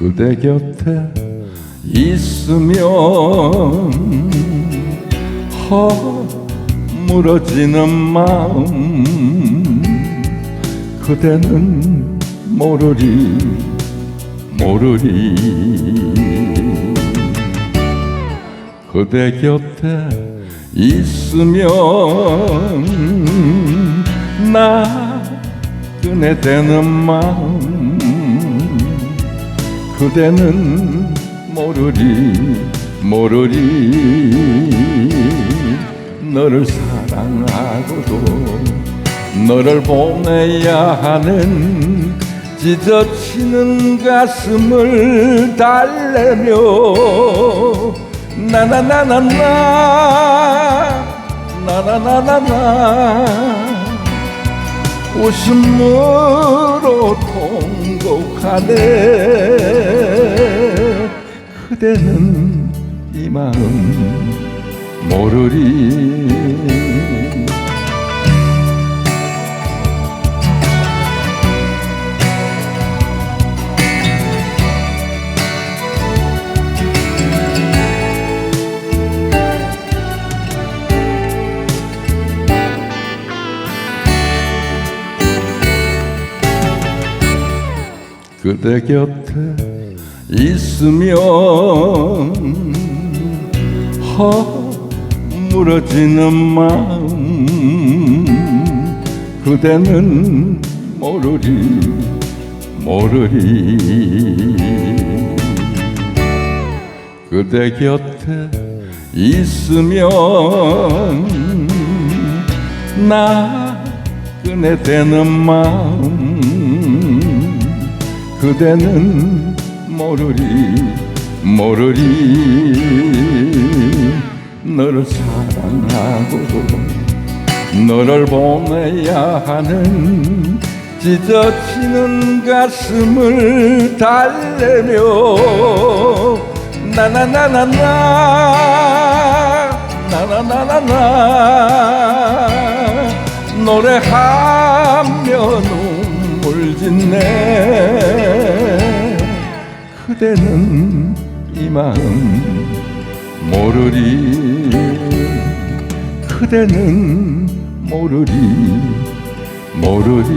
그대 곁에 있으면 허물어지는 마음 그대는 모르리 모르리. 그대 곁에 있으면 나 그네 되는 마음 그대는 모르리 모르리. 너를 사랑하고도 너를 보내야 하는 찢어지는 가슴을 달래며 나나나나나 나나나나나 웃음으로 통곡하네. 그대는 이 마음 모르리 그대 곁에 있으면 허물어지는 마음 그대는 모르리 모르리. 그대 곁에 있으면 나 그네 되는 마음 그대는 모르리 모르리. 너를 사랑하고도 너를 보내야 하는 찢어지는 가슴을 달래며 나나나나나 나나나나나 노래하며 짓네 그대는 이 마음 모르리. 그대는 모르리. 모르리